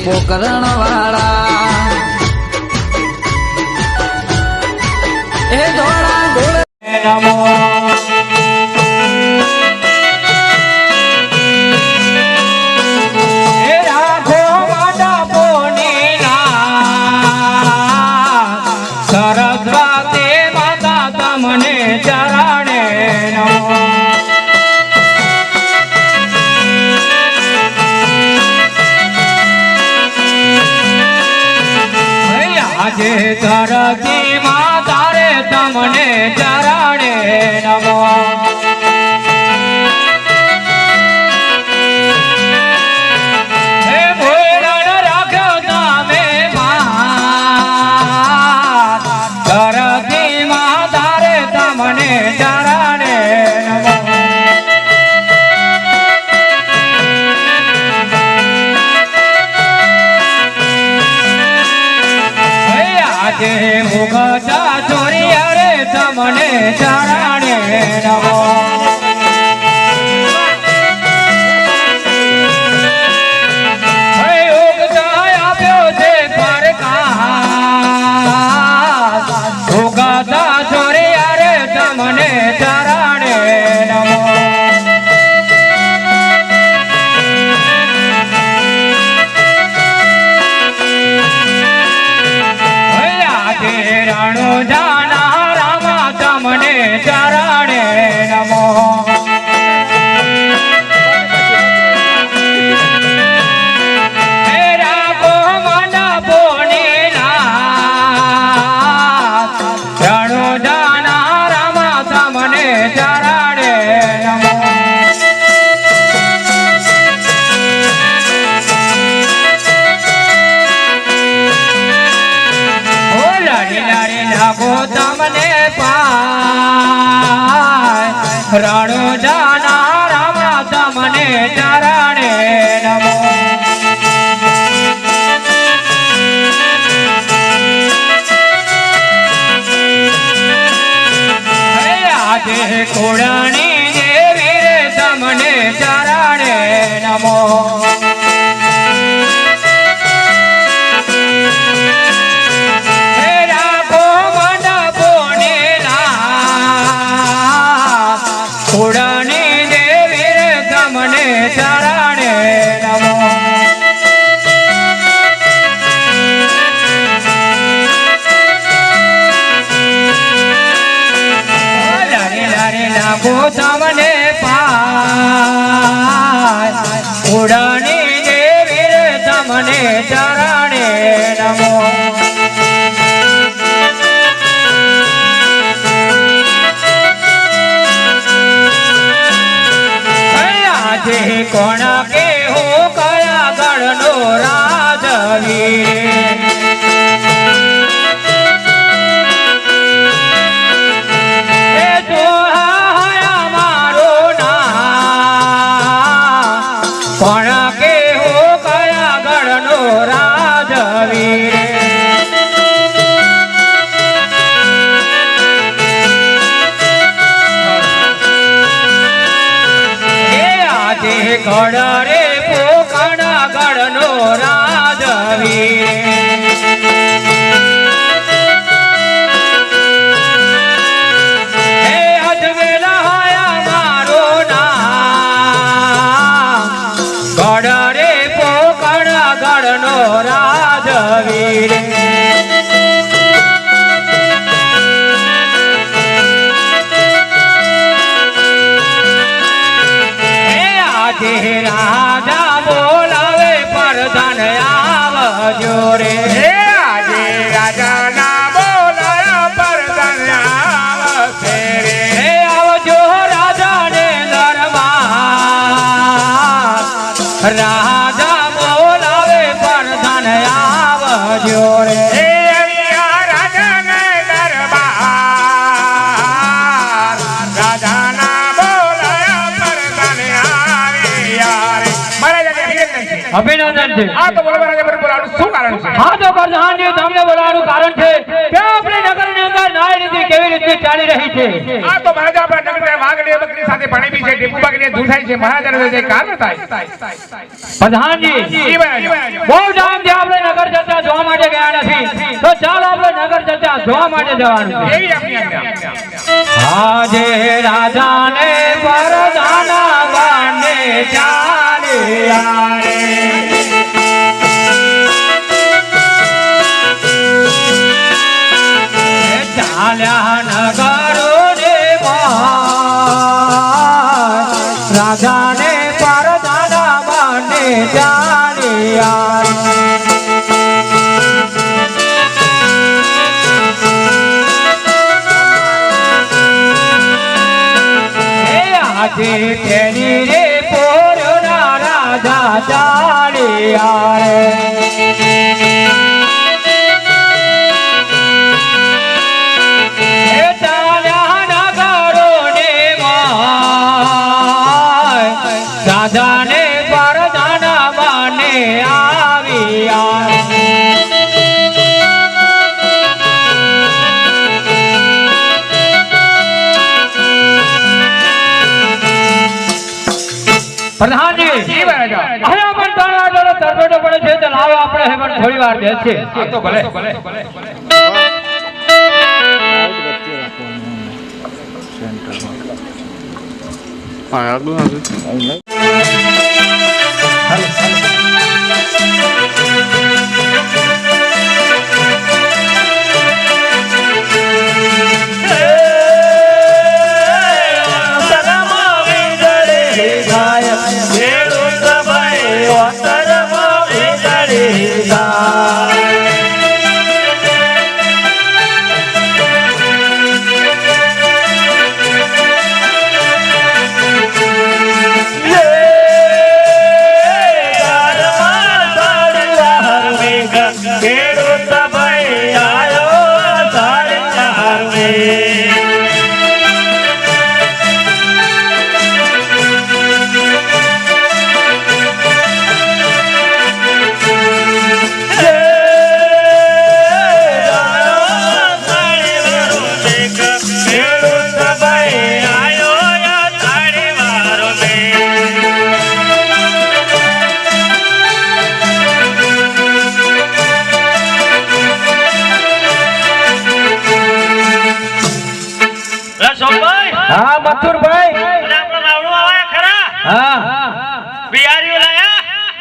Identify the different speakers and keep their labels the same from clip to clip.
Speaker 1: પોકરણ વાળા એ ધોળા ધોળે
Speaker 2: નમો આજે ધરતી માં તારે તમને ચરણે નમવા. ಮನೆ ಶಾಣ ખોડાણી દેવી રે તમને ચરણે નમો. ના તમને અભિનંદન છે.
Speaker 3: આ તો રાજા મને બોલાવવાનું શું કારણ છે?
Speaker 2: હા તો પ્રધાનજી તમને બોલાવવાનું કારણ છે કે આપણી નગરની અંદર નાય નીતિ કેવી રીતે ચાલી રહી છે?
Speaker 3: આ તો મહારાજા આપણા નગર વાઘ ને બકરી સાથે ભણી બી છે ટીપુ બાગની ધૂળ થાય છે મહારાજાને જે કારણ થાય.
Speaker 2: પ્રધાન
Speaker 3: જી
Speaker 2: બહુ ટાઈમથી આપણે નગર જતા જોવા માટે ગયા નથી. તો ચાલો આપણે નગર જતા જોવા માટે જવાનું છે.
Speaker 3: એવી આપની આજ્ઞા.
Speaker 2: આજે રાજાને પરદાના આજે તેની રે પોરના રાજા ચાલ્યા રે પ્રધાનજી
Speaker 3: જી મહારાજા.
Speaker 2: હવે પણ તારા આગળ તરબેટો પડે છે તો લાવો આપણે પણ થોડી વાર બેસીએ.
Speaker 3: આ તો ભલે.
Speaker 4: હા આગળ આગળ
Speaker 2: હા મથુરભાઈ. હા.
Speaker 5: બિહારીઓ લાયા?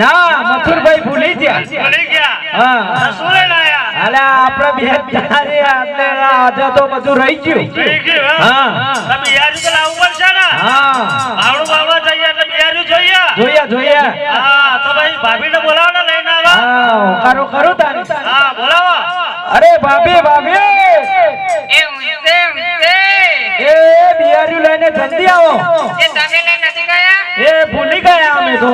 Speaker 2: ના મથુરભાઈ ભૂલી ગયા.
Speaker 5: ભૂલી ગયા?
Speaker 2: હા. અલા આપણે આજે તો બધું રહી ગયું. હા.
Speaker 5: બિહારી તો લાવવું પડશે ને?
Speaker 2: હા.
Speaker 5: આવડું બાવળા જઈએ એટલે બિહારી જોઈએ.
Speaker 2: જોઈએ જોઈએ.
Speaker 5: હા તો ભાઈ ભાભીને બોલાવો ને લઈને આવા.
Speaker 2: હા કરો કરું તારી.
Speaker 5: હા બોલાવો.
Speaker 2: અરે ભાભી ભાભી
Speaker 6: એ ઊંચે ઊંચે
Speaker 2: એ બિહારી લઈને જલ્દી આવો.
Speaker 6: એ તમે લઈ નથી ગયા?
Speaker 2: એ ભૂલી ગયા અમે તો.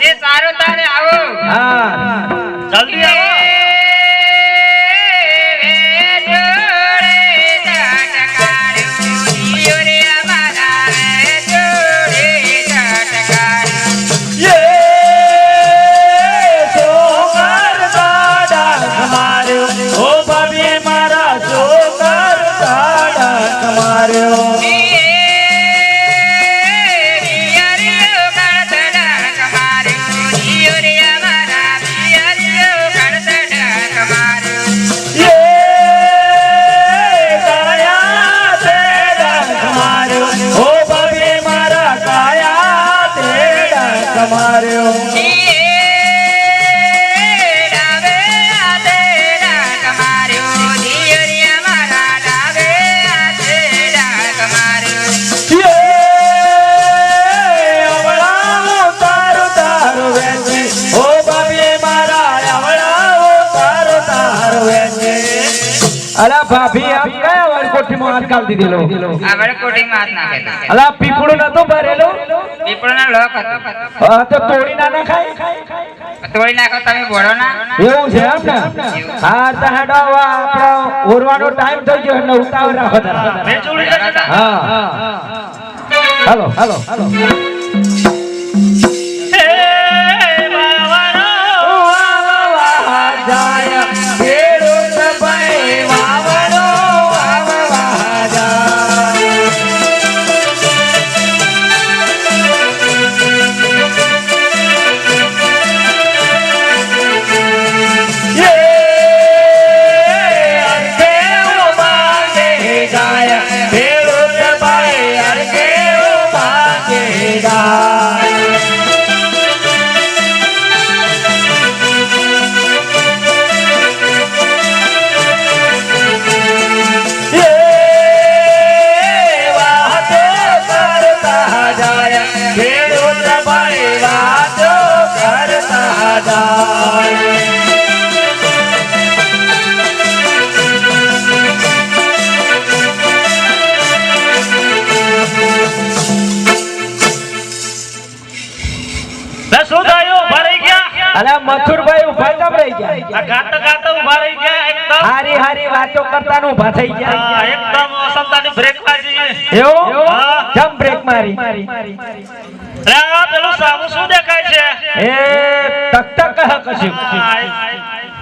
Speaker 6: એ સારું તારે આવો.
Speaker 2: હા.
Speaker 5: જલ્દી આવો.
Speaker 2: અલા ભાભી આપ કયા વારમાં હાથ કાઢી દીધેલો?
Speaker 6: આપણે માં હાથ નાખેલો.
Speaker 2: અલા પીપળું નતો ભરેલો?
Speaker 6: પીપળોનો લોક હતો.
Speaker 2: હા તો તોડી ના નખાય?
Speaker 6: તોડી નાખો તમે બોલો ના.
Speaker 2: એવું છે એમ ને? હા તો હેડો આપણો ઓરવાનો ટાઈમ થઈ ગયો એટલે ઉતાવળ રાખો
Speaker 5: ને?
Speaker 2: હા. હાલો હાલો હાલો.
Speaker 5: હે કરતા નું
Speaker 4: ઊભા
Speaker 5: ગયા.
Speaker 4: એકદમ અસમતાની બ્રેક મારી.
Speaker 5: એવો? જમ બ્રેક મારી?
Speaker 4: અરે આ પેલું સામું શું દેખાય છે?
Speaker 5: એ ટક ટક કશું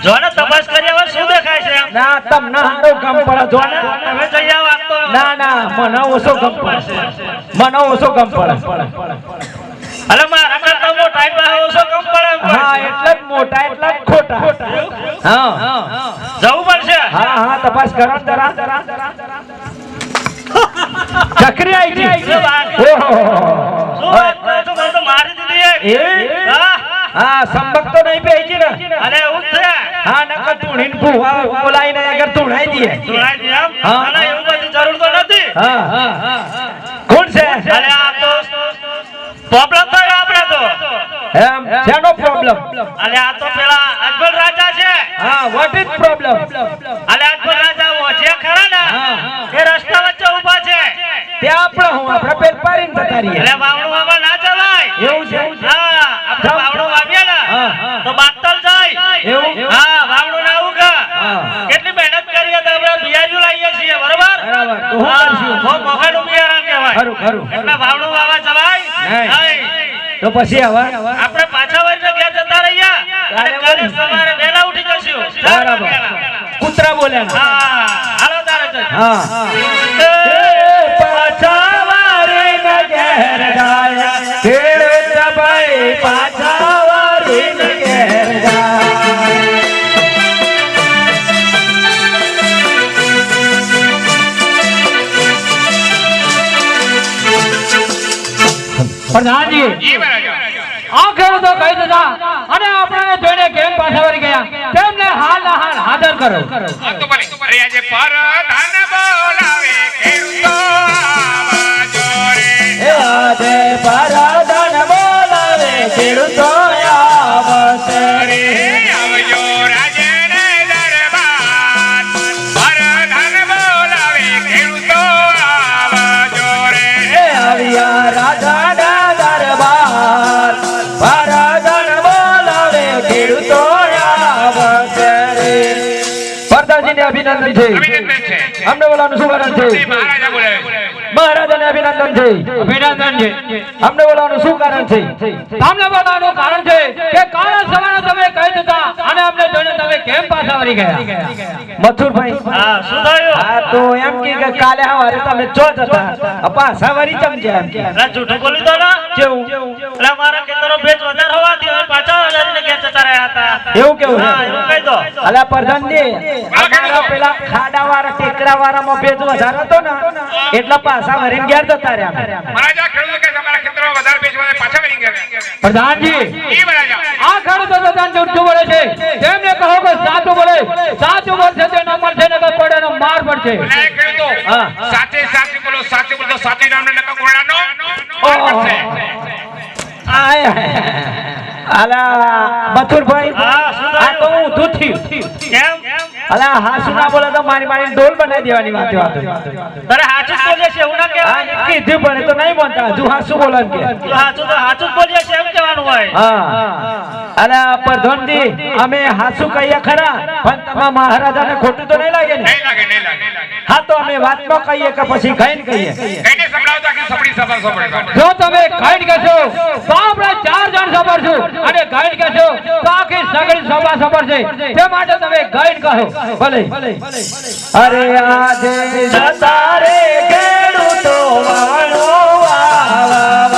Speaker 4: જોને તપાસ કરી હવે શું દેખાય છે?
Speaker 5: ના તમને હારો ગમ પડે જોને
Speaker 4: હવે જઈ આવ આમ તો.
Speaker 5: ના ના મને ઓછો ગમ પડે. મને ઓછો ગમ પડે.
Speaker 4: અલે મારા કરતા મોટા એટલા ઓછો કમ પડે
Speaker 5: હા એટલે મોટા એટલા ખોટા. હા. હા તપાસ કરો જરા. ચકરી આવી
Speaker 4: તો.
Speaker 5: એ?
Speaker 4: હા?
Speaker 5: હા તો નહીં બેસી ને.
Speaker 4: અરે એવું છે
Speaker 5: હા નકર ધૂણીને ભૂવા બોલાવીને આગળ ધૂણાઈ દઈએ.
Speaker 4: જોડાઈ દી એમ?
Speaker 5: હા.
Speaker 4: અરે એવું બધી જરૂર તો નથી.
Speaker 5: હા હા કોણ છે?
Speaker 4: અરે આ તો પ્રોબ્લેમ થયો આપણે તો.
Speaker 5: એમ શેનો પ્રોબ્લેમ
Speaker 4: અરે આ તો પેલા અકબર રાજા છે.
Speaker 5: હા વોટ ઇઝ પ્રોબ્લેમ
Speaker 4: અરે અકબર રાજા ઓછે ખરા ને
Speaker 5: હા.
Speaker 4: એ રસ્તા વચ્ચે ઊભા છે.
Speaker 5: ત્યાં આપણે હું આપણે પેલ પાડીને જતા રહીએ.
Speaker 4: એટલે વાવણું વાવવા ના જવાય.
Speaker 5: એવું છે?
Speaker 4: હા આપણે વાવણું વાવીએ ને. તો બાતલ જાય.
Speaker 5: એવું?
Speaker 4: હા વાવણું ના ઉગા. કેટલી મહેનત કરીએ તો આપણે બિયાજુ લાવીએ છીએ બરોબર?
Speaker 5: બરાબર. તો
Speaker 4: હું
Speaker 5: કરશું?
Speaker 4: બહુ મોંઘાનું બિયારણ કહેવાય.
Speaker 5: ખરું ખરું.
Speaker 4: એટલે વાવણું વાવવા જવાય.
Speaker 5: નહીં. તો પછી હવે?
Speaker 4: આપણે પાછા વળી જગ્યા જતા રહ્યા કાલે સવારે વેલા ઉઠી જશું.
Speaker 5: બરાબર. કૂતરા બોલ્યા
Speaker 4: હા.
Speaker 5: હા
Speaker 4: એ
Speaker 5: પાછા વારીને ઘેર ભાઈ પાછા વારીને ઘેર જાય.
Speaker 2: પ્રધાનજી આ ખેડૂતો કહી દીધા. અને આપણને જોઈને કેમ પાછા વળી ગયા? તેમને હાલ હાલ હાજર કરો?
Speaker 3: ભલે. અરે આજે પરધાન બોલાવે ખેડૂતો
Speaker 5: પ્રધાનજીને અભિનંદન છે
Speaker 3: અભિનંદન છે.
Speaker 5: અમને બોલાવાનું શું છે. મહારાજાને અભિનંદન છે.
Speaker 2: અભિનંદન છે.
Speaker 5: અમને બોલાવવાનું શું કારણ છે?
Speaker 2: તમને બોલાવવાનું કારણ છે કે કાળા સવારે તમે કહી દીધા અને અમને જોઈને તમે કેમ પાછા વળી ગયા?
Speaker 5: મથુરભાઈ
Speaker 4: હા શું થયું?
Speaker 5: હા તો એમ કે કે કાલે સવારે તમે ચો જતા પાછા વળી ચમજે એમ કે
Speaker 4: જૂઠું બોલી દો ને.
Speaker 5: કેવું
Speaker 4: એટલે મારા ખેતરો ભેજ વધારે હોવાથી અમે પાછા હજારીને ઘેર જતા રહ્યા હતા.
Speaker 5: એવું કેવું?
Speaker 4: હા એવું કહી દો.
Speaker 5: અલા પ્રધાનજી અમારા પેલા ખાડા વાળા ટેકરા વાળામાં ભેજ વધારે હતો ને એટલા પાછા વળીને ઘેર જતા રહ્યા
Speaker 3: મહારાજા ખેડૂતો કે અમારા ખેતરમાં વધારે ભેજ પાછા વળી
Speaker 2: પ્રધાનજી
Speaker 3: જી મહારાજા.
Speaker 2: આ ખેડૂતો બધાને જુઠ્ઠું બોલે છે. તેમને કહો કે સાચું બોલે. સાચું બોલશે તો એનો મળશે ને પડે એનો માર પડશે.
Speaker 3: ખેડૂતો સાચે સાચું બોલો સાચું બોલો સાચી નામને નકા કોરડાનો માર
Speaker 5: આય અલા મથુરભાઈ
Speaker 4: હા, શું થયું?
Speaker 5: આ તો હું ઊંધું
Speaker 4: કેમ?
Speaker 5: અલા હાસુ ના બોલે તો મારી મારી ઢોલ બનાવી દેવાની વાત વાત.
Speaker 4: તારે હાચું જ બોલીએ છે હું ના
Speaker 5: હા
Speaker 4: કહેવાય
Speaker 5: કીધું પણ તો નહીં બોલતા. હજુ હાસુ બોલે કે.
Speaker 4: તું હાચું તો હાચું જ બોલીએ છે એમ કહેવાનું હોય.
Speaker 5: હા. અલા પ્રધાનજી અમે હાસુ કહીએ ખરા પણ તમારા મહારાજાને ખોટું તો નહીં લાગે ને?
Speaker 3: નહીં લાગે નહીં લાગે.
Speaker 5: હા તો અમે વાતમાં કહીએ કે પછી કહીને કહીએ.
Speaker 3: કઈને સંભળાવતા કે સપડી સભા સંભળાવો.
Speaker 2: જો તમે ગાઈડ કહેશો તો આપણે ચાર જણ સંભળશું અને ગાઈડ કહેશો તો આખી સગડી સભા સંભળશે. તે માટે તમે ગાઈડ કહો.
Speaker 5: ભલે. અરે આજે જતા રે ખેડૂતો વાળો વાવા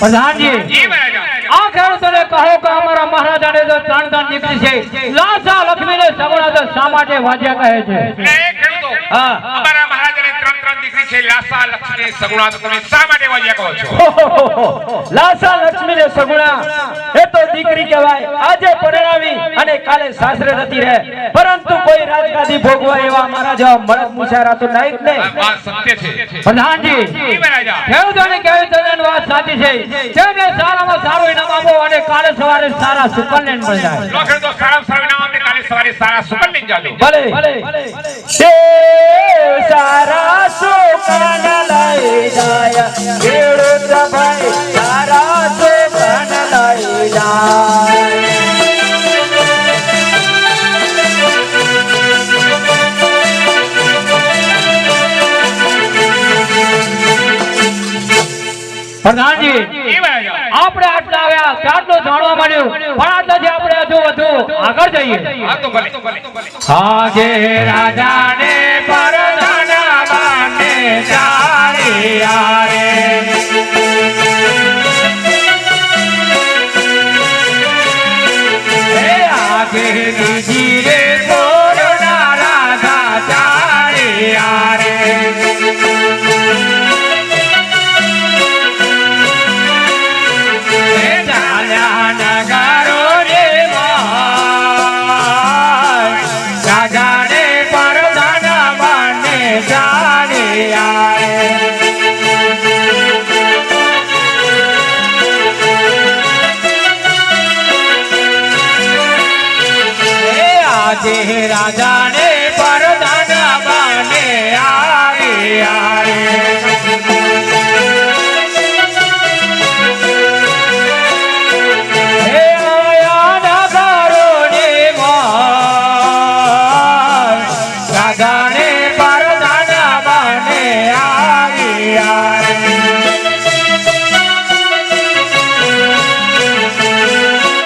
Speaker 2: પ્રધાનજી
Speaker 3: જી
Speaker 2: આ ખેડૂતોને કહો કે અમારા મહારાજાને તો ત્રણ ત્રણ દીકરી છે લાસા લક્ષ્મીને સગુણા તો શા માટે વાજ્યા કહે છે હા.
Speaker 3: અમારા મહારાજાને ત્રણ ત્રણ દીકરી છે લાસા લક્ષ્મી સગુણા તો તમે શા માટે વાજ્યા કહો છો?
Speaker 5: લાસા લક્ષ્મી ને સગુણા એ તો દીકરી કહેવાય. આજે પરણાવી અને કાલે સાસરે નથી રહે. પરંતુ કોઈ રાજગાદી ભોગવા એવા અમારા જેવા મળદ મુસારા તો નહીં ને.
Speaker 3: વાત સત્ય છે.
Speaker 2: પ્રધાનજી
Speaker 3: જી મહારાજા.
Speaker 2: તદ્દન વાત સાચી છે. તેમને સારામાં સારું ઇનામ આપો અને કાલે સવારે સારા સુકન્યાને મળી જાય.
Speaker 3: સારા સારા નામ કાલે સવારે સારા સુકન લઈ જાજો.
Speaker 5: ભલે. તે સારા સુકાન લઈ જાય. ખેડૂત ભાઈ સારા સુકાન લઈ જાય.
Speaker 2: પ્રધાનજી આપણે આટલા આવ્યા ત્યારનું જાણવા મળ્યું. પણ વધુ. આગળ જઈએ.
Speaker 3: હા ભલે.
Speaker 2: રાજાને હે આજે રાજા